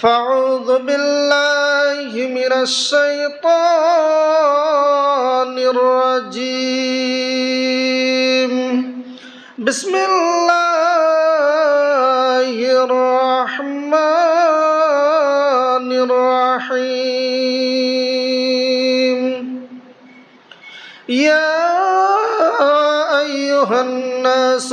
فأعوذ بالله من الشيطان الرجيم. بسم الله الرحمن الرحيم. يا أيها الناس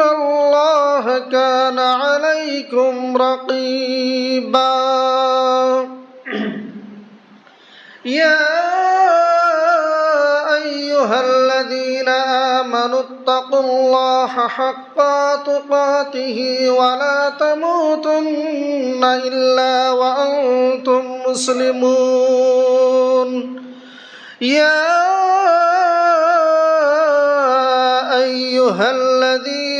ان الله كان عليكم رقيبا يا ايها الذين امنوا اتقوا الله حق تقاته ولا تموتن الا وأنتم مسلمون يا ايها الذين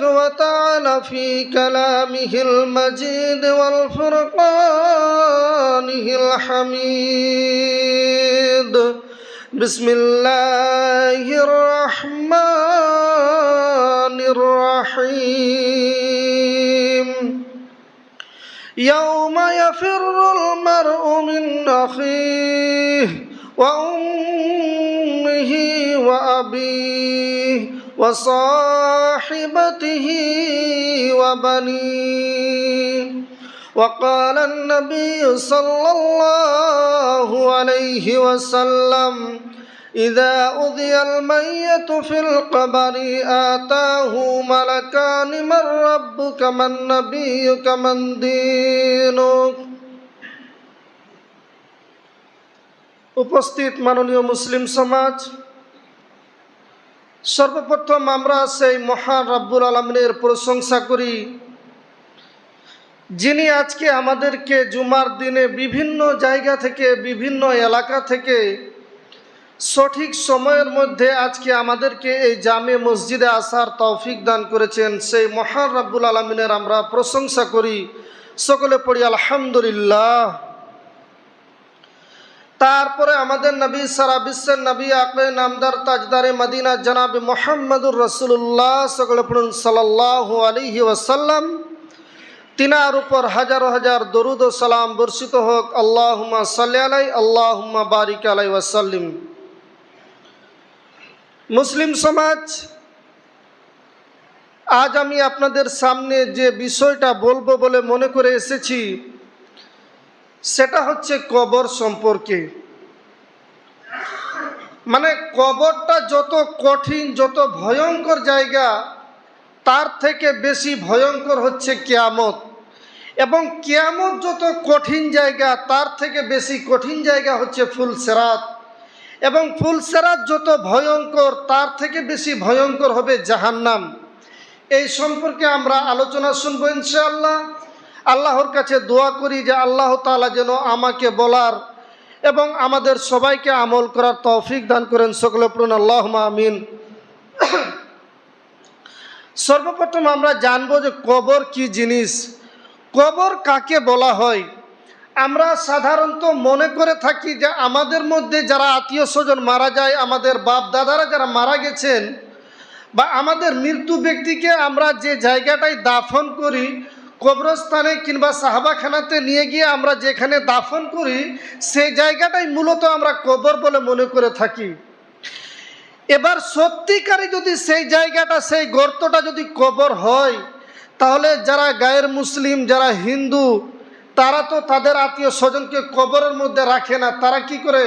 وتعالى في كلامه المجيد والفرقانه الحميد. بسم الله الرحمن الرحيم. يوم يفر المرء من أخيه وأمه وأبيه وصاحبته وبنيه وقال النبي صلى الله عليه وسلم إذا أذي الميت في القبر آتاه ملكان من ربك من نبيك من دينك উপস্থিত মাননীয় মুসলিম সমাজ সর্বপ্রথম আমরা সেই মহান রাব্বুল আলমিনের প্রশংসা করি, যিনি আজকে আমাদেরকে জুমার দিনে বিভিন্ন জায়গা থেকে, বিভিন্ন এলাকা থেকে সঠিক সময়ের মধ্যে আজকে আমাদেরকে এই জামে মসজিদে আসার তৌফিক দান করেছেন। সেই মহান রাব্বুল আলমিনের আমরা প্রশংসা করি। সকলে পড়ি, আলহামদুলিল্লাহ। তারপরে আমাদের নবী সারা বিশ্বের নবী আকলে নামদার তাজদারে মদিনা জনাব মোহাম্মদুর রসুল্লাহ সকলে পড়ুন সাল্লাহ আলিহি ওয়াসাল্লাম। তিনার উপর হাজার হাজার দরুদ ও সালাম বর্ষিত হোক। আল্লাহুম্মা সাল্লি আলাই আল্লাহুম্মা বারিক আলাই ওয়াসাল্লিম। মুসলিম সমাজ, আজ আমি আপনাদের সামনে যে বিষয়টা বলব বলে মনে করে এসেছি সেটা হচ্ছে কবর সম্পর্কে। মানে কবরটা যত কঠিন, যত ভয়ঙ্কর জায়গা, তার থেকে বেশি ভয়ঙ্কর হচ্ছে কেয়ামত। এবং কেয়ামত যত কঠিন জায়গা, তার থেকে বেশি কঠিন জায়গা হচ্ছে ফুলসেরাত এবং ফুলসেরাত যত ভয়ঙ্কর, তার থেকে বেশি ভয়ঙ্কর হবে জাহান্নাম। এই সম্পর্কে আমরা আলোচনা শুনব ইনশাআল্লাহ। আল্লাহর কাছে দোয়া করি যে আল্লাহ তালা যেন আমাকে বলার এবং আমাদের সবাইকে আমল করার তৌফিক দান করেন। সকলে পড়ুন আল্লাহ আমিন। সর্বপ্রথম আমরা জানব যে কবর কি জিনিস, কবর কাকে বলা হয়? আমরা সাধারণত মনে করে থাকি যে আমাদের মধ্যে যারা আত্মীয় স্বজন মারা যায়, আমাদের বাপ দাদারা যারা মারা গেছেন বা আমাদের মৃত্যু ব্যক্তিকে আমরা যে জায়গাটায় দাফন করি কবরস্থানে কিংবা সাহাবাখানাতে নিয়ে গিয়ে আমরা যেখানে দাফন করি সেই জায়গাটাই মূলত আমরা কবর বলে মনে করে থাকি। এবার সত্যিকারে যদি সেই জায়গাটা, সেই গর্তটা যদি কবর হয়, তাহলে যারা গায়ের মুসলিম, যারা হিন্দু, তারা তো তাদের আত্মীয় স্বজনকে কবরের মধ্যে রাখে না। তারা কি করে?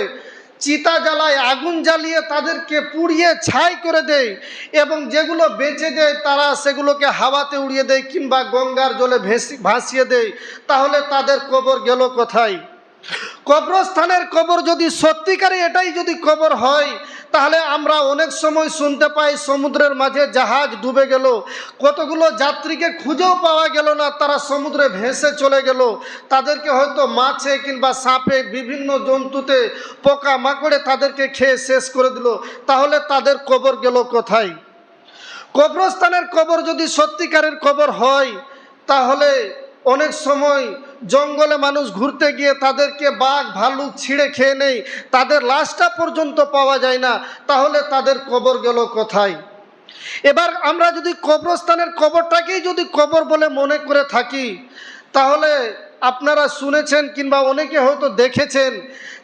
চিতা জ্বালায়, আগুন জ্বালিয়ে তাদেরকে পুড়িয়ে ছাই করে দেয় এবং যেগুলো বেঁচে দেয় তারা সেগুলোকে হাওয়াতে উড়িয়ে দেয় কিংবা গঙ্গার জলে ভেসি ভাসিয়ে দেয়। তাহলে তাদের কবর গেল কোথায়? কবরস্থানের কবর যদি সত্যিকারে এটাই যদি কবর হয়, তাহলে আমরা অনেক সময় শুনতে পাই সমুদ্রের মাঝে জাহাজ ডুবে গেল, কতগুলো যাত্রীকে খুঁজেও পাওয়া গেল না, তারা সমুদ্রে ভেসে চলে গেল। তাদেরকে হয়তো মাছে কিংবা সাপে বিভিন্ন জন্তুতে পোকা মাকড়ে তাদেরকে খেয়ে শেষ করে দিল। তাহলে তাদের কবর গেল কোথায়? কবরস্থানের কবর যদি সত্যিকারের কবর হয়, তাহলে অনেক সময় জঙ্গলে মানুষ ঘুরতে গিয়ে তাদেরকে বাঘ ভালুক ছিঁড়ে খেয়ে নেই, তাদের লাশটা পর্যন্ত পাওয়া যায় না, তাহলে তাদের কবর গেল কোথায়? এবার আমরা যদি কবরস্থানের কবরটাকেই যদি কবর বলে মনে করে থাকি, তাহলে আপনারা শুনেছেন কিংবা অনেকে হয়তো দেখেছেন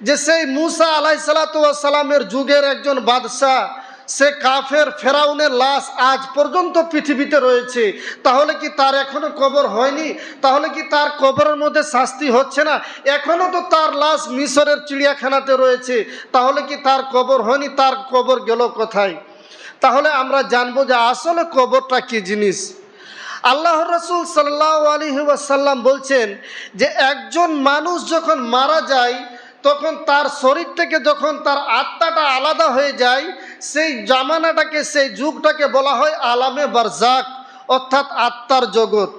যে সেই মুসা আলাই সালামের যুগের একজন বাদশাহ সে কাফের ফেরাউনের লাশ আজ পর্যন্ত পৃথিবীতে রয়েছে। তাহলে কি তার এখনও কবর হয়নি? তাহলে কি তার কবরের মধ্যে শাস্তি হচ্ছে না? এখনও তো তার লাশ মিশরের চিড়িয়াখানাতে রয়েছে। তাহলে কি তার কবর হয়নি? তার কবর গেল কোথায়? তাহলে আমরা জানব যে আসলে কবরটা কি জিনিস। আল্লাহ রসুল সাল্লাহ আলী ওয়াসাল্লাম বলছেন যে একজন মানুষ যখন মারা যায়, তখন তার শরীর থেকে যখন তার আত্মাটা আলাদা হয়ে যায় সেই জামানাটাকে, সেই যুগটাকে বলা হয় আলামে বারজাক অর্থাৎ আত্মার জগৎ।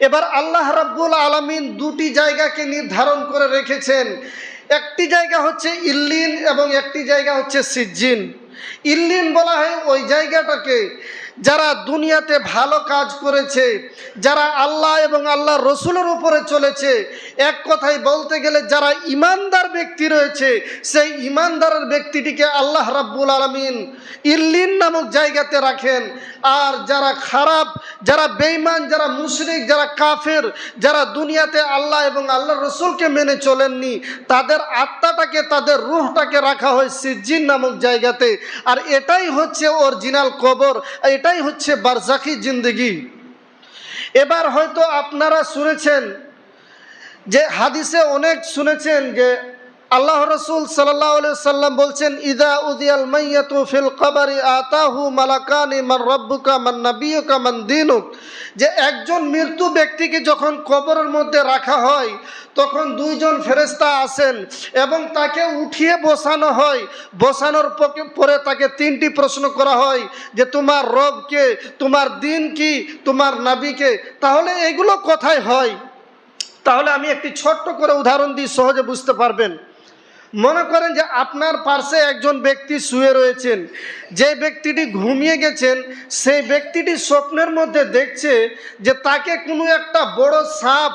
এবার আল্লাহ রাব্বুল আলমিন দুটি জায়গাকে নির্ধারণ করে রেখেছেন। একটি জায়গা হচ্ছে ইল্লিন এবং একটি জায়গা হচ্ছে সিজ্জিন। ইল্লিন বলা হয় ওই জায়গাটাকে। যারা দুনিয়াতে ভালো কাজ করেছে, যারা আল্লাহ এবং আল্লাহ রসুলের উপরে চলেছে, এক কথায় বলতে গেলে যারা ইমানদার ব্যক্তি রয়েছে, সেই ইমানদারের ব্যক্তিটিকে আল্লাহ রাব্বুল আলমিন ইল্লিন নামক জায়গাতে রাখেন। আর যারা খারাপ, যারা বেইমান যারা মুশরিক, যারা কাফের, যারা দুনিয়াতে আল্লাহ এবং আল্লাহ রসুলকে মেনে চলেননি, তাদের আত্মাটাকে, তাদের রুহটাকে রাখা হয় সিজ্জিন নামক জায়গাতে। আর এটাই হচ্ছে অরিজিনাল কবর। এটাই হচ্ছে বারজাকি জিন্দগি। এবার হয়তো আপনারা শুনেছেন যে হাদিসে অনেক শুনেছেন যে আল্লাহ রসুল সাল্লাম বলছেন, ইদা উদিয়াল মাইয়াতু ফিল কবারি আতাহু মালাকানি মান রব্বুকা মান নাবিয়ুকা মান দিনুক। যে একজন মৃত্যু ব্যক্তিকে যখন কবরের মধ্যে রাখা হয়, তখন দুইজন ফেরেস্তা আসেন এবং তাকে উঠিয়ে বসানো হয়। বসানোর পরে তাকে তিনটি প্রশ্ন করা হয়, যে তোমার রবকে তোমার দিন কি, তোমার নাবিকে তাহলে এগুলো কোথায় হয়? তাহলে আমি একটি ছোট্ট করে উদাহরণ দিই সহজে বুঝতে পারবেন। মনে করেন যে আপনার পার্শ্বে একজন ব্যক্তি শুয়ে রয়েছেন, যে ব্যক্তিটি ঘুমিয়ে গেছেন, সেই ব্যক্তিটি স্বপ্নের মধ্যে দেখছে যে তাকে কোনো একটা বড় সাপ,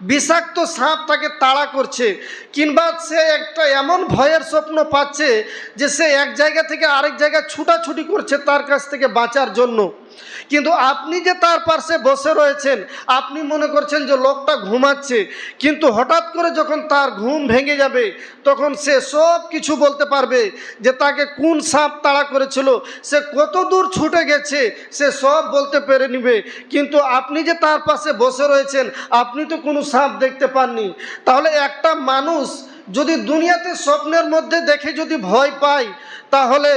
বিষাক্ত সাপ তাকে তাড়া করছে, কিংবা সে একটা এমন ভয়ের স্বপ্ন পাচ্ছে যে সে এক জায়গা থেকে আরেক জায়গায় ছুটাছুটি করছে তার কাছ থেকে বাঁচার জন্য। কিন্তু আপনি যে তার পাশে বসে রয়েছেন, আপনি মনে করছেন যে লোকটা ঘুমাচ্ছে, কিন্তু হঠাৎ করে যখন তার ঘুম ভেঙে যাবে, তখন সে সব কিছু বলতে পারবে যে তাকে কোন সাপ তাড়া করেছিল, সে কত দূর ছুটে গেছে, সে সব বলতে পেরে নিবে। কিন্তু আপনি যে তার পাশে বসে রয়েছেন, আপনি তো কোনো সাপ দেখতে পাননি। তাহলে একটা মানুষ যদি দুনিয়াতে স্বপ্নের মধ্যে দেখে যদি ভয় পায়, তাহলে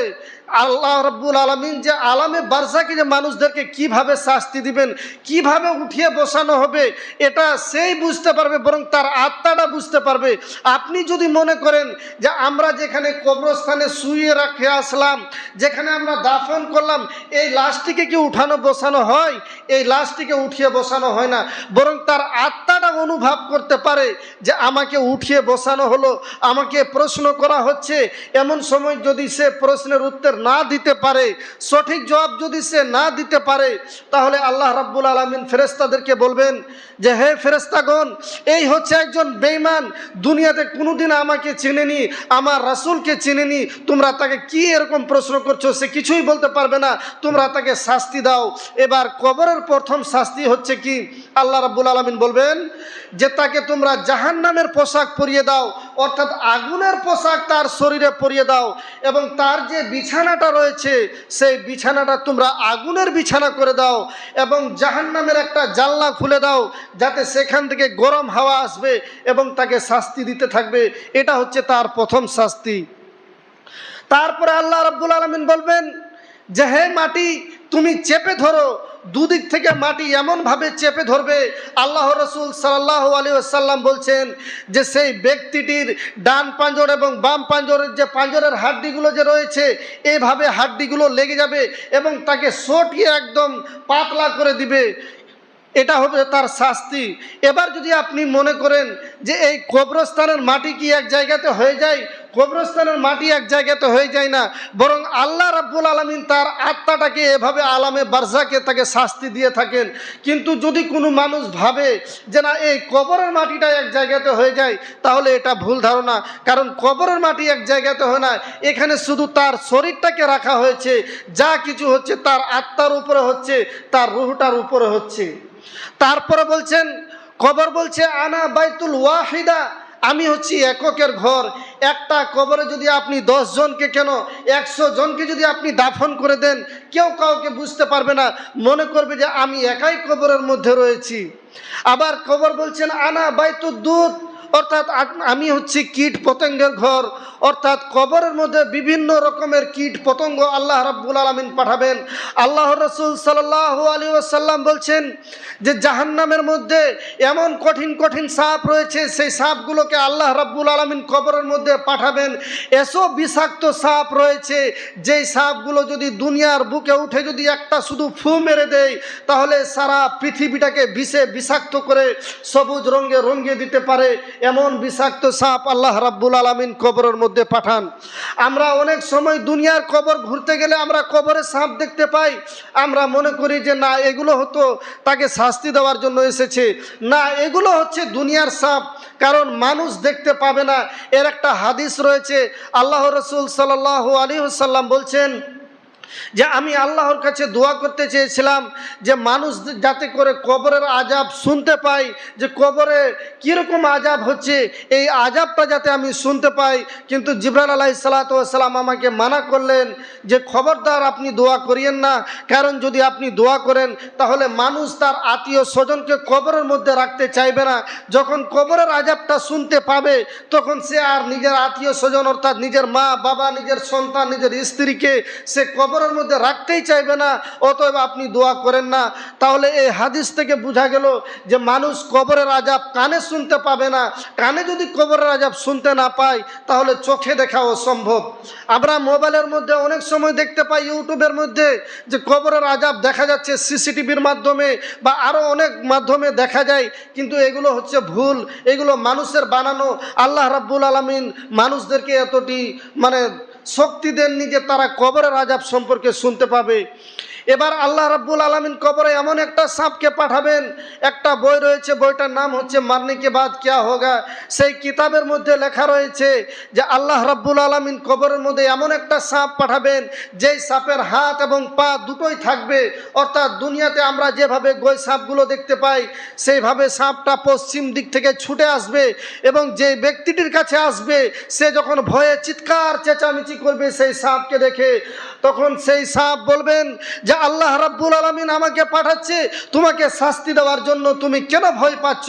আল্লাহ রব্বুল আলমিন যে আলামে বারসাকে যে মানুষদেরকে কীভাবে শাস্তি দিবেন, কীভাবে উঠিয়ে বসানো হবে, এটা সেই বুঝতে পারবে, বরং তার আত্মাটা বুঝতে পারবে। আপনি যদি মনে করেন যে আমরা যেখানে কবরস্থানে শুয়ে রাখে আসলাম, যেখানে আমরা দাফন করলাম, এই লাশটিকে কি উঠানো বসানো হয়? এই লাশটিকে উঠিয়ে বসানো হয় না। বরং তার আত্মাটা অনুভব করতে পারে যে আমাকে উঠিয়ে বসানো হলো, আমাকে প্রশ্ন করা হচ্ছে। এমন সময় যদি সে প্রশ্নের উত্তর না দিতে পারে, সঠিক জবাব যদি সে না দিতে পারে, তাহলে আল্লাহ রাব্বুল আলমিন ফেরেস্তাদেরকে বলবেন যে, হে ফেরেস্তাগণ এই হচ্ছে একজন বেইমান দুনিয়াতে কোনোদিন আমাকে চিনেনি, আমার রাসূলকে চিনেনি, তোমরা তাকে কি এরকম প্রশ্ন করছ, সে কিছুই বলতে পারবে না, তোমরা তাকে শাস্তি দাও। এবার কবরের প্রথম শাস্তি হচ্ছে কি? আল্লাহ রাব্বুল আলমিন বলবেন যে, তাকে তোমরা জাহান্নামের পোশাক পরিয়ে দাও, অর্থাৎ আগুনের পোশাক তার শরীরে পরিয়ে দাও এবং তার যে বিছানা বিছানাটা রয়েছে, সেই বিছানাটা তোমরা আগুনের বিছানা করে দাও এবং জাহান্নামের একটা জানলা খুলে দাও যাতে সেখান থেকে গরম হাওয়া আসবে এবং তাকে শাস্তি দিতে থাকবে। এটা হচ্ছে তার প্রথম শাস্তি। তারপরে আল্লাহ রাব্বুল আলমিন বলবেন, যে হে মাটি, তুমি চেপে ধরো দুদিক থেকে মাটি এমনভাবে চেপে ধরবে আল্লাহ রসুল সাল্লাহ আলী আসাল্লাম বলছেন যে সেই ব্যক্তিটির ডান পাঞ্জর এবং বাম পাঞ্জরের যে পাঁজরের হাড্ডিগুলো যে রয়েছে এইভাবে হাড্ডিগুলো লেগে যাবে এবং তাকে সটিয়ে একদম পাতলা করে দিবে। এটা হবে তার শাস্তি। এবার যদি আপনি মনে করেন যে এই কবরস্থানের মাটি কি এক জায়গাতে হয়ে যায় কবরস্থানের মাটি এক জায়গাতে হয়ে যায় না, বরং আল্লাহ রাব্বুল আলমিন তার আত্মাটাকে এভাবে আলামে বারজাকে তাকে শাস্তি দিয়ে থাকেন। কিন্তু যদি কোনো মানুষ ভাবে যে না, এই কবরের মাটিটা এক জায়গাতে হয়ে যায়, তাহলে এটা ভুল ধারণা। কারণ কবরের মাটি এক জায়গাতে হয় না, এখানে শুধু তার শরীরটাকে রাখা হয়েছে, যা কিছু হচ্ছে তার আত্মার উপরে হচ্ছে, তার রুহটার উপরে হচ্ছে। তারপরে বলছেন, কবর বলছে, আনা বাইতুল ওয়াহিদা আমি হচ্ছি এককের ঘর। একটা কবরে যদি আপনি দশ জনকে কেন, একশো জনকে যদি আপনি দাফন করে দেন, কেউ কাউকে বুঝতে পারবে না। মনে করবে যে আমি একাই কবরের মধ্যে রয়েছি। আবার কবর বলছেন, আনা বাইতু দুধ অর্থাৎ আমি হচ্ছি কীট পতঙ্গের ঘর। অর্থাৎ কবরের মধ্যে বিভিন্ন রকমের কীট পতঙ্গ আল্লাহ রাব্বুল আলমিন পাঠাবেন। আল্লাহ রসুল সাল্লাহ আলী আসাল্লাম বলছেন যে জাহান্নামের মধ্যে এমন কঠিন কঠিন সাপ রয়েছে, সেই সাপগুলোকে আল্লাহ রাব্বুল আলমিন কবরের মধ্যে পাঠাবেন। এসব বিষাক্ত সাপ রয়েছে, যেই সাপগুলো যদি দুনিয়ার বুকে উঠে যদি একটা শুধু ফু মেরে দেয়, তাহলে সারা পৃথিবীটাকে বিষে, বিষাক্ত করে সবুজ রঙে রঙিয়ে দিতে পারে। এমন বিষাক্ত সাপ আল্লাহ রাব্বুল আলমিন কবরের মধ্যে পাঠান। আমরা অনেক সময় দুনিয়ার কবর ঘুরতে গেলে আমরা কবরে সাপ দেখতে পাই। আমরা মনে করি যে, না, এগুলো হতো, তাকে শাস্তি দেওয়ার জন্য এসেছে। না, এগুলো হচ্ছে দুনিয়ার সাপ, কারণ মানুষ দেখতে পাবে না। এর একটা হাদিস রয়েছে। আল্লাহ রসুল সাল্লাহ আলী সাল্লাম বলছেন যে আমি আল্লাহর কাছে দোয়া করতে চেয়েছিলাম যে মানুষ যাতে করে কবরের আজাব শুনতে পাই যে কবরে কীরকম আজাব হচ্ছে, এই আজাবটা যাতে আমি শুনতে পাই। কিন্তু জিবরাল আলাহি সালাতাম আমাকে মানা করলেন যে, খবরদার, আপনি দোয়া করিয়েন না। কারণ যদি আপনি দোয়া করেন, তাহলে মানুষ তার আত্মীয় স্বজনকে কবরের মধ্যে রাখতে চাইবে না। যখন কবরের আজাবটা শুনতে পাবে, তখন সে আর নিজের আত্মীয় স্বজন অর্থাৎ নিজের মা বাবা নিজের সন্তান, নিজের স্ত্রীকে সে কবরের মধ্যে রাখতেই চাইবে না, অতএব আপনি দোয়া করেন না। তাহলে এই হাদিস থেকে বোঝা গেল যে মানুষ কবরের আজাব কানে শুনতে পাবে না, কানে যদি কবরের আজাব শুনতে না পায়, তাহলে চোখে দেখা অসম্ভব। আমরা মোবাইলের মধ্যে অনেক সময় দেখতে পাই, ইউটিউবের মধ্যে যে কবরের আজাব দেখা যাচ্ছে সিসিটিভির মাধ্যমে বা আরও অনেক মাধ্যমে দেখা যায়, কিন্তু এগুলো হচ্ছে ভুল, এগুলো মানুষের বানানো। আল্লাহ রাব্বুল আলমিন মানুষদেরকে এতটি মানে শক্তি দেননি যে তারা কবরের আজাব সম্পর্কে শুনতে পাবে। এবার আল্লাহ রাব্বুল আলমিন কবরে এমন একটা সাপকে পাঠাবেন, একটা বই রয়েছে, বইটার নাম হচ্ছে মারনে কে বাদ কিয়া হোগা। সেই কিতাবের মধ্যে লেখা রয়েছে যে আল্লাহ রাব্বুল আলমিন কবরের মধ্যে এমন একটা সাপ পাঠাবেন, যেই সাপের হাত এবং পা দুটোই থাকবে। অর্থাৎ দুনিয়াতে আমরা যেভাবে গই সাপগুলো দেখতে পাই, সেইভাবে সাপটা পশ্চিম দিক থেকে ছুটে আসবে এবং যে ব্যক্তিটির কাছে আসবে, সে যখন ভয়ে চিৎকার চেঁচামেচি করবে সেই সাপকে দেখে, তখন সেই সাপ বলবেন, যে আল্লাহ রাব্বুল আলমিন আমাকে পাঠাচ্ছে, তোমাকে শাস্তি দেওয়ার জন্য তুমি কেন ভয় পাচ্ছ?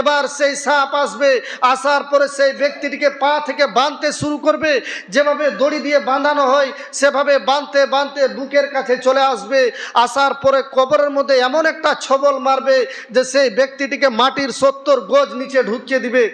এবার সেই সাপ আসবে, আসার পরে সেই ব্যক্তিটিকে পা থেকে বাঁধতে শুরু করবে। যেভাবে দড়ি দিয়ে বাঁধানো হয়, সেভাবে বাঁধতে বাঁধতে বুকের কাছে চলে আসবে। আসার পরে কবরের মধ্যে এমন একটা ছবল মারবে যে সেই ব্যক্তিটিকে মাটির সত্তর গজ নিচে ঢুকিয়ে দিবে।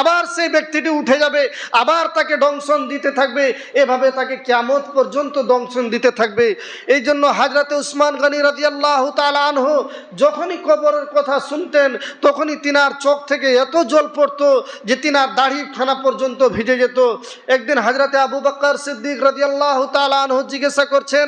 আবার সেই ব্যক্তিটি উঠে যাবে, আবার তাকে দংশন দিতে থাকবে। এভাবে তাকে কেমত পর্যন্ত দংশন দিতে থাকবে। এই জন্য হাজরাতে উসমান গনি রাজিয়াল্লাহ আনহু যখনই কবরের কথা শুনতেন, তখনই তিনার চোখ থেকে এত জল পড়ত যে তিনার দাড়ি খানা পর্যন্ত ভিজে যেত। একদিন হাজরতে আবু বাক্কর সিদ্দিক রাজিয়াল্লাহ আনহু জিজ্ঞাসা করছেন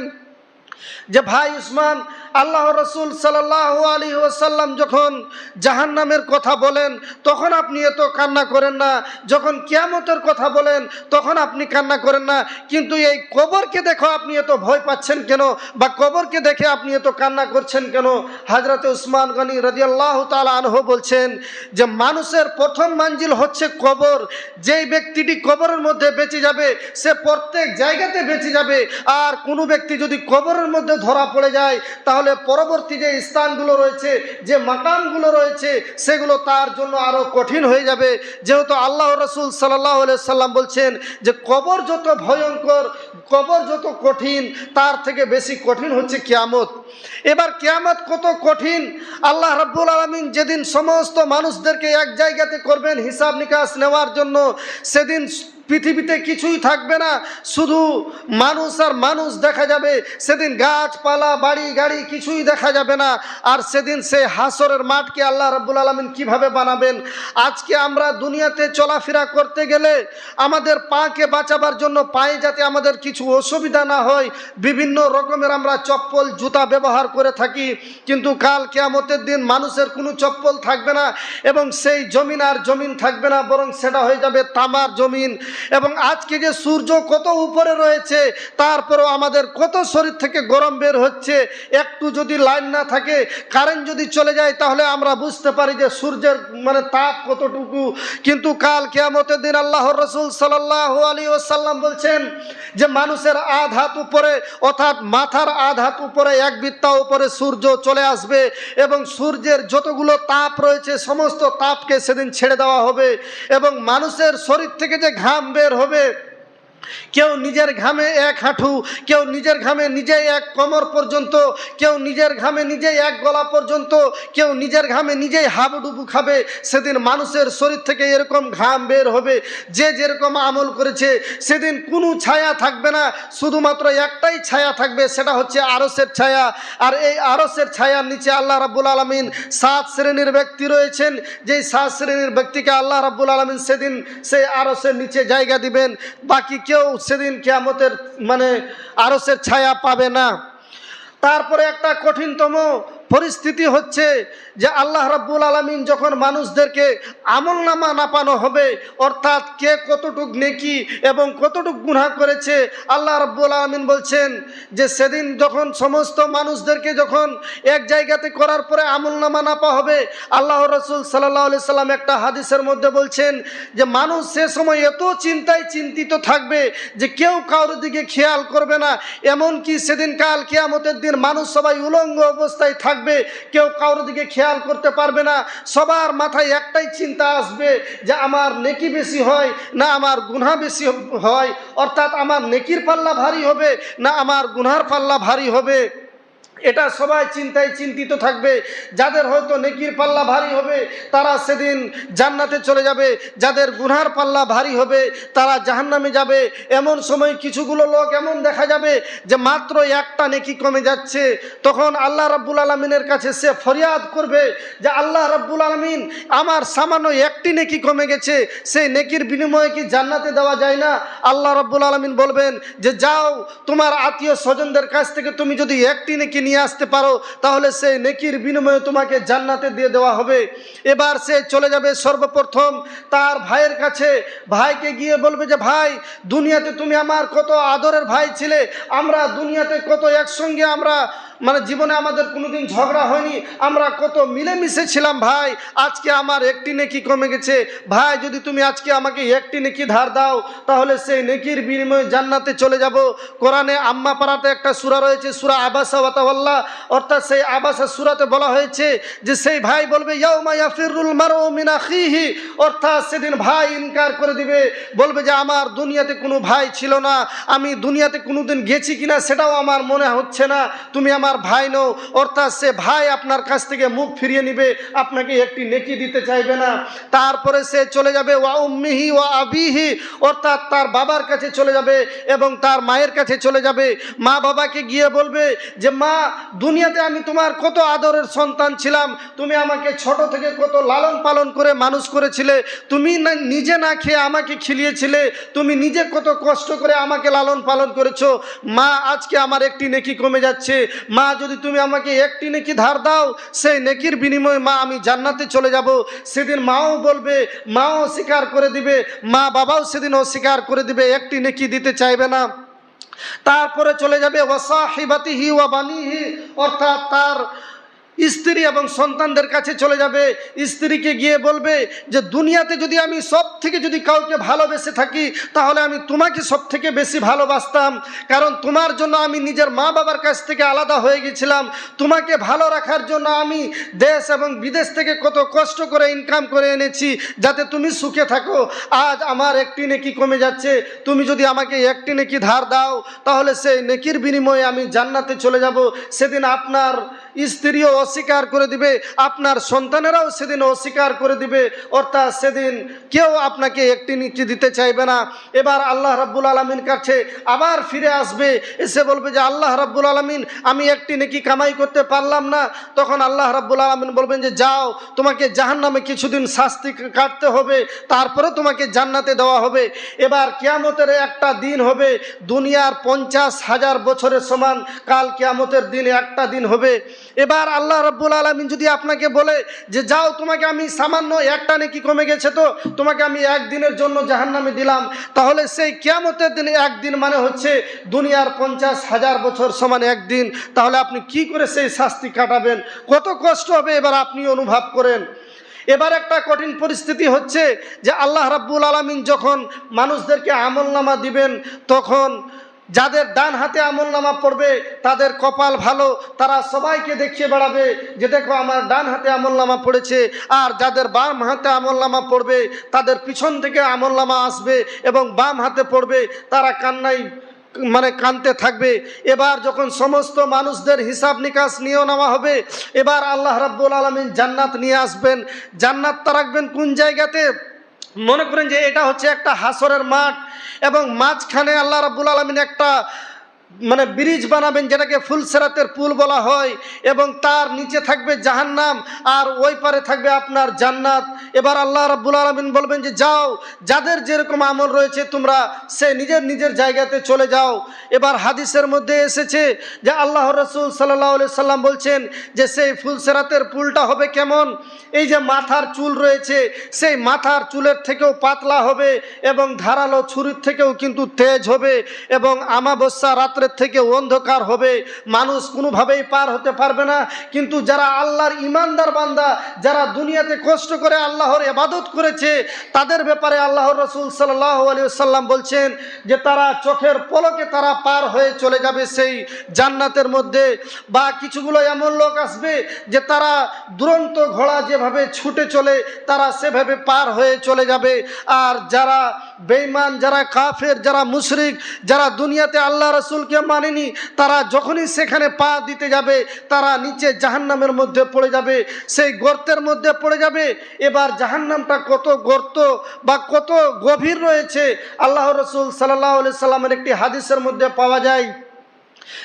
যে ভাই উসমান আল্লাহ রসুল সাল্লাহ আলী ওসাল্লাম যখন জাহান্নামের কথা বলেন, তখন আপনি এত কান্না করেন না। যখন কিয়ামতের কথা বলেন, তখন আপনি কান্না করেন না। কিন্তু এই কবরকে দেখো আপনি এত ভয় পাচ্ছেন কেন? বা কবরকে দেখে আপনি এত কান্না করছেন কেন? হাজরতে উসমান গনি রাজিয়াল্লাহ তালা আনহ বলছেন যে, মানুষের প্রথম মঞ্জিল হচ্ছে কবর। যেই ব্যক্তিটি কবরের মধ্যে বেঁচে যাবে, সে প্রত্যেক জায়গাতে বেঁচে যাবে। আর কোনো ব্যক্তি যদি কবরের মধ্যে ধরা পড়ে যায়, তাহলে পরবর্তী যে স্থানগুলো রয়েছে, যে মাকামগুলো রয়েছে, সেগুলো তার জন্য আরও কঠিন হয়ে যাবে। যেহেতু আল্লাহ রসুল সাল্লাহ সাল্লাম বলছেন যে, কবর যত ভয়ঙ্কর, কবর যত কঠিন, তার থেকে বেশি কঠিন হচ্ছে কিয়ামত। এবার কিয়ামত কত কঠিন, আল্লাহ রাব্বুল আলমিন যেদিন সমস্ত মানুষদেরকে এক জায়গাতে করবেন হিসাব নিকাশ নেওয়ার জন্য, সেদিন পৃথিবীতে কিছুই থাকবে না। শুধু মানুষ আর মানুষ দেখা যাবে। সেদিন গাছপালা, বাড়ি, গাড়ি কিছুই দেখা যাবে না। আর সেদিন সেই হাসরের মাঠকে আল্লাহ রাব্বুল আলমিন কীভাবে বানাবেন? আজকে আমরা দুনিয়াতে চলাফেরা করতে গেলে আমাদের পাকে বাঁচাবার জন্য পায়ে যাতে আমাদের কিছু অসুবিধা না হয়, বিভিন্ন রকমের আমরা চপ্পল, জুতা ব্যবহার করে থাকি। কিন্তু কাল কেয়ামতের দিন মানুষের কোনো চপ্পল থাকবে না এবং সেই জমিন আর জমিন থাকবে না, বরং সেটা হয়ে যাবে তামার জমিন। এবং আজকে যে সূর্য কত উপরে রয়েছে, তারপরেও আমাদের কত শরীর থেকে গরম বের হচ্ছে, একটু যদি লাইন না থাকে কারেন্ট যদি চলে যায়, তাহলে আমরা বুঝতে পারি যে সূর্যের মানে তাপ কতটুকু। কিন্তু কাল কেয়ামতের দিন আল্লাহর রসুল সাল্লাহ আলী ওসাল্লাম বলছেন যে মানুষের আধ হাত উপরে, অর্থাৎ মাথার আধ হাত উপরে, এক বৃত্তা উপরে সূর্য চলে আসবে এবং সূর্যের যতগুলো তাপ রয়েছে, সমস্ত তাপকে সেদিন ছেড়ে দেওয়া হবে এবং মানুষের শরীর থেকে যে ঘাম বের হবে। কেউ নিজের ঘামে এক হাঁটু, কেউ নিজের ঘামে নিজেই এক কোমর পর্যন্ত, কেউ নিজের ঘামে নিজেই এক গলা পর্যন্ত, কেউ নিজের ঘামে নিজেই হাবুডুবু খাবে, সেদিন মানুষের শরীর থেকে এরকম ঘাম বের হবে, যে যেরকম আমল করেছে, সেদিন কোনো ছায়া থাকবে না, শুধুমাত্র একটাই ছায়া থাকবে, সেটা হচ্ছে আরসের ছায়া, আর এই আরসের ছায়ার নিচে আল্লাহ রাব্বুল আলমিন সাত শ্রেণির ব্যক্তি রয়েছেন, যেই সাত শ্রেণির ব্যক্তিকে আল্লাহ রাব্বুল আলমিন সেদিন সেই আরসের নিচে জায়গা দিবেন, বাকি কেউ সেদিন কেয়ামতের মানে আরসের ছায়া পাবে না। তারপরে একটা কঠিনতম পরিস্থিতি হচ্ছে যে আল্লাহ রাব্বুল আলমিন যখন মানুষদেরকে আমল নামা নাপানো হবে, অর্থাৎ কে কতটুক নেকি এবং কতটুক গুনাহ করেছে, আল্লাহ রাব্বুল আলমিন বলছেন যে সেদিন যখন সমস্ত মানুষদেরকে যখন এক জায়গাতে করার পরে আমল নামা নাপা হবে, আল্লাহ রসুল সাল্লাহ সাল্লাম একটা হাদিসের মধ্যে বলছেন যে মানুষ সে সময় এত চিন্তায় চিন্তিত থাকবে যে কেউ কারোর দিকে খেয়াল করবে না। এমনকি সেদিন কাল কেয়ামতের দিন মানুষ সবাই উলঙ্গ অবস্থায় থাকবে। কেউ কারোর দিকে খেয়াল করতে পারবে না। সবার মাথায় একটাই চিন্তা আসবে যে আমার নেকি বেশি হয়, না আমার গুনা বেশি হয়, অর্থাৎ আমার নেকির পাল্লা ভারী হবে, না আমার গুনহার পাল্লা ভারী হবে। এটা সবাই চিন্তায় চিন্তিত থাকবে। যাদের হয়তো নেকির পাল্লা ভারী হবে, তারা সেদিন জান্নাতে চলে যাবে। যাদের গুনহার পাল্লা ভারী হবে, তারা জাহান্নামে যাবে। এমন সময় কিছুগুলো লোক এমন দেখা যাবে যে মাত্র একটা নেকি কমে যাচ্ছে। তখন আল্লাহ রাব্বুল আলমিনের কাছে সে ফরিয়াদ করবে যে, আল্লাহ রাব্বুল আলমিন, আমার সামান্য একটি নেকি কমে গেছে। সেই নেকির বিনিময়ে কি জান্নাতে দেওয়া যায় না? আল্লাহ রাব্বুল আলমিন বলবেন যে, যাও, তোমার আত্মীয় স্বজনদের কাছ থেকে তুমি যদি একটি নেকি নিয়ে আসতে পারো, তাহলে সে নেকির বিনিময়ে তোমাকে জান্নাতে দিয়ে দেওয়া হবে। এবার সে চলে যাবে সর্বপ্রথম তার ভাইয়ের কাছে। ভাইকে গিয়ে বলবে যে, ভাই, দুনিয়াতে তুমি আমার কত আদরের ভাই ছিলে, আমরা দুনিয়াতে কত একসঙ্গে আমরা মানে জীবনে আমাদের কোনোদিন ঝগড়া হয়নি। আমরা কত মিলেমিশে ছিলাম ভাই। আজকে আমার একটি নেকি কমে গেছে। ভাই, যদি তুমি আজকে আমাকে একটি নেকি ধার দাও, তাহলে সেই নেকির বিনিময়ে জান্নাতে চলে যাব। কোরআনে আম্মা পাড়াতে একটা সুরা রয়েছে, সুরা আবাসা ওয়াতাওয়াল্লাহ অর্থাৎ সেই আবাসা সুরাতে বলা হয়েছে যে সেই ভাই বলবে, ইয়াউমা ইয়াফিরুল মারউ মিন আখিহি। অর্থাৎ সেদিন ভাই ইনকার করে দিবে। বলবে যে, আমার দুনিয়াতে কোনো ভাই ছিল না। আমি দুনিয়াতে কোনোদিন গেছি কিনা সেটাও আমার মনে হচ্ছে না। তুমি আমার আমার ভাই নও, অর্থাৎ সে ভাই আপনার কাছ থেকে মুখ ফিরিয়ে নিবে, আপনাকে একটি নেকি দিতে চাইবে না। তারপরে সে চলে যাবে ওয়া উম্মিহি ওয়া আবিহি, অর্থাৎ তার বাবার কাছে চলে যাবে এবং তার মায়ের কাছে চলে যাবে। মা বাবাকে গিয়ে বলবে যে, মা, দুনিয়াতে আমি তোমার কত আদরের সন্তান ছিলাম, তুমি আমাকে ছোট থেকে কত লালন পালন করে মানুষ করেছিলে, তুমি না, নিজে না খেয়ে আমাকে খিলিয়েছিলে, তুমি নিজে কত কষ্ট করে আমাকে লালন পালন করেছ। মা, আজকে আমার একটি নেকি কমে যাচ্ছে। মা, যদি তুমি আমাকে একটি নেকি ধার দাও, সেই নেকির বিনিময়ে মা, আমি জান্নাতে চলে যাব। সেদিন মাও বলবে, মাও স্বীকার করে দিবে, মা বাবাও সেদিন অস্বীকার করে দিবে, একটি নেকি দিতে চাইবে না। তারপরে চলে যাবে ওয়াসাহিবাতিহি ওয়া বানিহি, অর্থাৎ তার স্ত্রী এবং সন্তানদের কাছে চলে যাবে, স্ত্রীকে গিয়ে বলবে যে, দুনিয়াতে যদি আমি সব থেকে যদি কাউকে ভালোবেসে থাকি, তাহলে আমি তোমাকে সব থেকে বেশি ভালোবাসতাম। কারণ তোমার জন্য আমি নিজের মা বাবার কাছ থেকে আলাদা হয়ে গেছিলাম। তোমাকে ভালো রাখার জন্য আমি দেশ এবং বিদেশ থেকে কত কষ্ট করে ইনকাম করে এনেছি, যাতে তুমি সুখে থাকো। আজ আমার একটি নেকি কমে যাচ্ছে। তুমি যদি আমাকে একটি নেকি ধার দাও, তাহলে সেই নেকির বিনিময়ে আমি জান্নাতে চলে যাব। সেদিন আপনার স্ত্রীও অস্বীকার করে দিবে, আপনার সন্তানেরাও সেদিন অস্বীকার করে দিবে, অর্থাৎ সেদিন কেউ আপনাকে একটি নিচে দিতে চাইবে না। এবার আল্লাহ রাব্বুল আলমিন কাছে আবার ফিরে আসবে, এসে বলবে যে, আল্লাহ রাব্বুল আলমিন, আমি একটি নেকি কামাই করতে পারলাম না। তখন আল্লাহ রাব্বুল আলমিন বলবেন যে, যাও, তোমাকে জাহান নামে কিছুদিন শাস্তি কাটতে হবে তারপরে তোমাকে জান্নাতে দেওয়া হবে। এবার কিয়ামতের একটা দিন হবে, দুনিয়ার পঞ্চাশ হাজার বছরের সমান, কাল কিয়ামতের দিন একটা দিন হবে। এবার আল্লাহ রব্বুল আলমিন যদি আপনাকে বলে যে, যাও, তোমাকে আমি সামান্য একটা নাকি কমে গেছে তো, তোমাকে আমি একদিনের জন্য জাহান্নামে দিলাম। তাহলে সেই কিয়ামতের দিনে একদিন মানে হচ্ছে দুনিয়ার পঞ্চাশ হাজার বছর সমান একদিন। তাহলে আপনি কি করে সেই শাস্তি কাটাবেন? কত কষ্ট হবে এবার আপনি অনুভব করেন। এবার একটা কঠিন পরিস্থিতি হচ্ছে যে, আল্লাহ রাব্বুল আলমিন যখন মানুষদেরকে আমল নামা দিবেন, তখন যাদের ডান হাতে আমল নামা পড়বে, তাদের কপাল ভালো, তারা সবাইকে দেখিয়ে বেড়াবে যে দেখো আমার ডান হাতে আমল নামা পড়েছে, আর যাদের বাম হাতে আমল নামা পড়বে, তাদের পিছন থেকে আমল নামা আসবে এবং বাম হাতে পড়বে, তারা কান্নাই মানে কানতে থাকবে। এবার যখন সমস্ত মানুষদের হিসাব নিকাশ নিয়েও নেওয়া হবে, এবার আল্লাহ রাব্বুল আলমিন জান্নাত নিয়ে আসবেন। জান্নাতটা রাখবেন কোন জায়গাতে? মনে করেন যে এটা হচ্ছে একটা হাসরের মাঠ এবং মাঝখানে আল্লাহ রাবুল আলমিন একটা মানে ব্রিজ বানাবেন যেটাকে ফুলসেরাতের পুল বলা হয়, এবং তার নিচে থাকবে জাহান্নাম, আর ওই পারে থাকবে আপনার জান্নাত। এবার আল্লাহ রাব্বুল আলমিন বলবেন যে, যাও, যাদের যেরকম আমল রয়েছে, তোমরা সে নিজের নিজের জায়গাতে চলে যাও। এবার হাদিসের মধ্যে এসেছে যে আল্লাহ রসুল সাল্লাহ সাল্লাম বলছেন যে, সেই ফুলসেরাতের পুলটা হবে কেমন? এই যে মাথার চুল রয়েছে, সেই মাথার চুলের থেকেও পাতলা হবে, এবং ধারালো ছুরির থেকেও কিন্তু তেজ হবে, এবং আমাবস্যা রাত্রের থেকে অন্ধকার হবে, মানুষ কোনোভাবেই পার হতে পারবে না। কিন্তু যারা আল্লাহর ইমানদার বান্দা, যারা দুনিয়াতে কষ্ট করে আল্লাহর এবাদত করেছে, তাদের ব্যাপারে আল্লাহর রসুল সাল্লাহ আলী সাল্লাম বলছেন যে তারা চোখের পলকে তারা পার হয়ে চলে যাবে সেই জান্নাতের মধ্যে। বা কিছুগুলো এমন লোক আসবে যে তারা দুরন্ত ঘোড়া যেভাবে ছুটে চলে, তারা সেভাবে পার হয়ে চলে যাবে। আর যারা বেঈমান, যারা কাফের, যারা মুশরিক, যারা দুনিয়াতে আল্লাহ রসুলকে মানেনি? তারা যখনই সেখানে পা দিতে যাবে, তারা নিচে জাহান্নামের মধ্যে পড়ে যাবে, সেই গর্তের মধ্যে পড়ে যাবে। এবার জাহান্নামটা কত গর্ত বা কত গভীর রয়েছে? আল্লাহ রসুল সাল্লাহ সাল্লামের একটি হাদিসের মধ্যে পাওয়া যায়।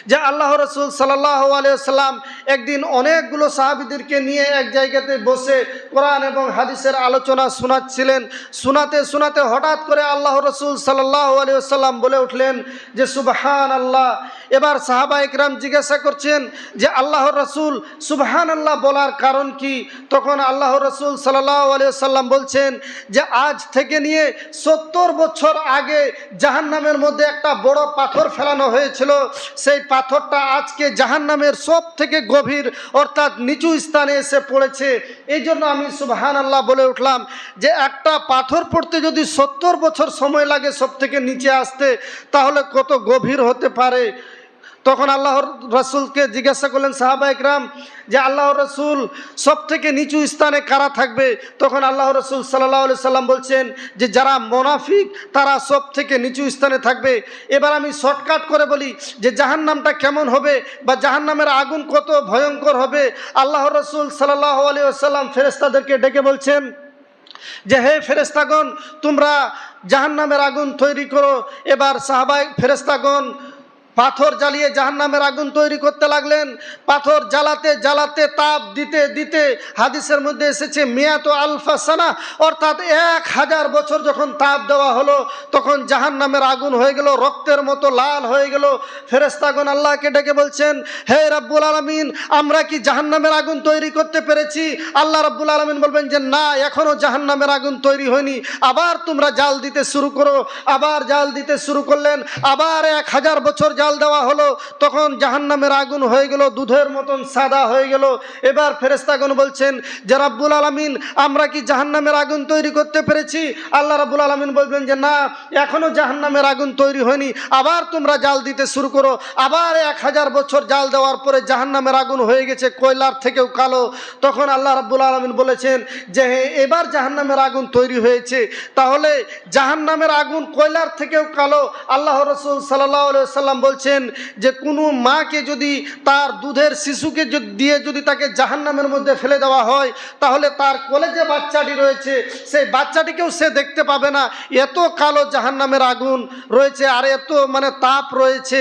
যে আল্লাহ রসুল সাল্লাহ আলিয়াল্লাম একদিন অনেকগুলো সাহাবিদেরকে নিয়ে এক জায়গাতে বসে কোরআন এবং হাদিসের আলোচনা শোনাচ্ছিলেন। শোনাতে শোনাতে হঠাৎ করে আল্লাহ রসুল সাল্লাহ আলিয়াল্লাম বলে উঠলেন যে সুবহান আল্লাহ এবার সাহাবা ইকরাম জিজ্ঞাসা করছেন যে আল্লাহ রসুল সুবহান আল্লাহ বলার কারণ কি? তখন আল্লাহ রসুল সাল্লাহ আলিয়াল্লাম বলছেন যে, আজ থেকে নিয়ে সত্তর বছর আগে জাহান্নামের মধ্যে একটা বড় পাথর ফেলানো হয়েছিল। সেই পাথরটা আজকে জাহান নামের সব থেকে গভীর, অর্থাৎ নিচু স্থানে এসে পড়েছে। এই জন্য আমি সুবহান আল্লাহ বলে উঠলাম যে একটা পাথর পড়তে যদি সত্তর বছর সময় লাগে সব থেকে নিচে আসতে, তাহলে কত গভীর হতে পারে। তখন আল্লাহর রসুলকে জিজ্ঞাসা করলেন, সাহাবা একরাম, যে আল্লাহর রসুল সব থেকে নিচু স্থানে কারা থাকবে? তখন আল্লাহ রসুল সাল্লাহ সাল্লাম বলছেন যে, যারা মোনাফিক, তারা সব থেকে নিচু স্থানে থাকবে। এবার আমি শর্টকাট করে বলি যে জাহান নামটা কেমন হবে বা জাহান নামের আগুন কত ভয়ঙ্কর হবে? আল্লাহ রসুল সাল্লাহ আলী আসাল্লাম ফেরেস্তাদেরকে ডেকে বলছেন যে, হে ফেরেস্তাগণ তোমরা জাহান্নামের আগুন তৈরি করো। এবার সাহাবাই ফেরেস্তাগণ পাথর জ্বালিয়ে জাহান্নামের আগুন তৈরি করতে লাগলেন। পাথর জ্বালাতে জ্বালাতে তাপ দিতে দিতে হাদিসের মধ্যে এসেছে, মিয়াত আলফা সানা। অর্থাৎ এক হাজার বছর যখন তাপ দেওয়া হলো, তখন জাহান্নামের আগুন হয়ে গেল, রক্তের মতো লাল হয়ে গেল। ফেরেস্তাগণ আল্লাহকে ডেকে বলছেন, হে রাব্বুল আলমিন, আমরা কি জাহান্নামের আগুন তৈরি করতে পেরেছি? আল্লাহ রাব্বুল আলমিন বলবেন যে, না এখনও জাহান্নামের আগুন তৈরি হয়নি। আবার তোমরা জাল দিতে শুরু করো। আবার জাল দিতে শুরু করলেন, আবার এক হাজার বছর জাল দেওয়া হলো, তখন জাহান্নামের আগুন হয়ে গেল, দুধের মতন সাদা হয়ে গেল। এবার ফেরেস্তাগণ বলছেন, যে রাব্বুল আলমিন, আমরা কি জাহান্নামের আগুন তৈরি করতে পেরেছি? আল্লাহ রাব্বুল আলমিন বলবেন যে, না এখনও জাহান্নামের আগুন তৈরি হয়নি। আবার তোমরা জাল দিতে শুরু করো। আবার এক হাজার বছর জাল দেওয়ার পরে জাহান্নামের আগুন হয়ে গেছে, কয়লার থেকেও কালো। তখন আল্লাহ রাব্বুল আলমিন বলেছেন যে হ্যাঁ এবার জাহান্নামের আগুন তৈরি হয়েছে। তাহলে জাহান্নামের আগুন কয়লার থেকেও কালো? আল্লাহ রসুল সাল্লাহ সাল্লাম বলছেন যে কোনো মাকে যদি তার দুধের শিশুকে দিয়ে যদি তাকে জাহান্নামের মধ্যে ফেলে দেওয়া হয়, তাহলে তার কোলে যে বাচ্চাটি রয়েছে। সেই বাচ্চাটিকেও সে দেখতে পাবে না। এত কালো জাহান্নামের আগুন রয়েছে আর এত মানে তাপ রয়েছে।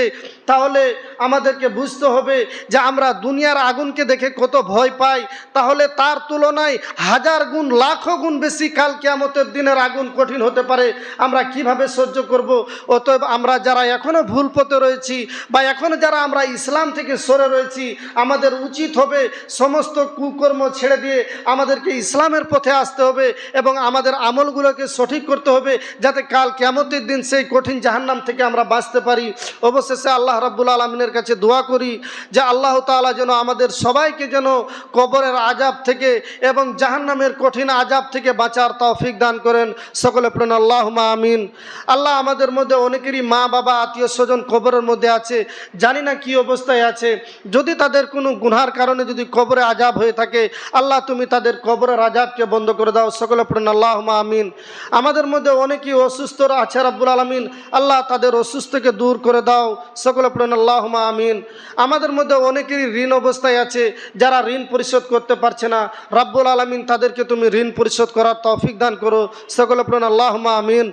তাহলে আমাদেরকে বুঝতে হবে যে আমরা দুনিয়ার আগুনকে দেখে কত ভয় পাই। তাহলে তার তুলনায় হাজার গুণ, লাখো গুণ বেশি কাল কেয়ামতের দিনের আগুন কঠিন হতে পারে। আমরা কীভাবে সহ্য করব? অতএব আমরা যারা এখনও ভুল পথে রয়েছি বা এখনও যারা আমরা ইসলাম থেকে সরে রয়েছি, আমাদের উচিত হবে সমস্ত কুকর্ম ছেড়ে দিয়ে আমাদেরকে ইসলামের পথে আসতে হবে এবং আমাদের আমলগুলোকে সঠিক করতে হবে যাতে কাল কেমতের দিন সেই কঠিন জাহান্নাম থেকে আমরা বাঁচতে পারি। অবশেষে আল্লাহ রাব্বুল আলমিনের কাছে দোয়া করি যে আল্লাহ তাআলা যেন আমাদের সবাইকে যেন কবরের আজাব থেকে এবং জাহান্নামের কঠিন আজাব থেকে বাঁচার তৌফিক দান করেন। সকলে প্রেন আল্লাহ আমিন। আল্লাহ আমাদের মধ্যে অনেকেরই মা, বাবা, আত্মীয় স্বজন কবরের মধ্যে আছে, জানি না কি অবস্থায় আছে। যদি তাদের কোনো গুনহার কারণে যদি কবরে আজাব হয়ে থাকে, আল্লাহ তুমি তাদের কবরের আজাবকে বন্ধ করে দাও। সকলে পড়েন আল্লাহ আমিন। আমাদের মধ্যে অনেকেই অসুস্থরা আছে রাব্বুল আলমিন, আল্লাহ তাদের অসুস্থকে দূর করে দাও। সকলে পড়েন আল্লাহ আমিন। আমাদের মধ্যে অনেকেরই ঋণ অবস্থায় আছে, যারা ঋণ পরিশোধ করতে পারছে না। রাব্বুল আলমিন তাদেরকে তুমি ঋণ পরিশোধ করার তৌফিক দান করো। সকলে পড়েন আল্লাহ আমিন।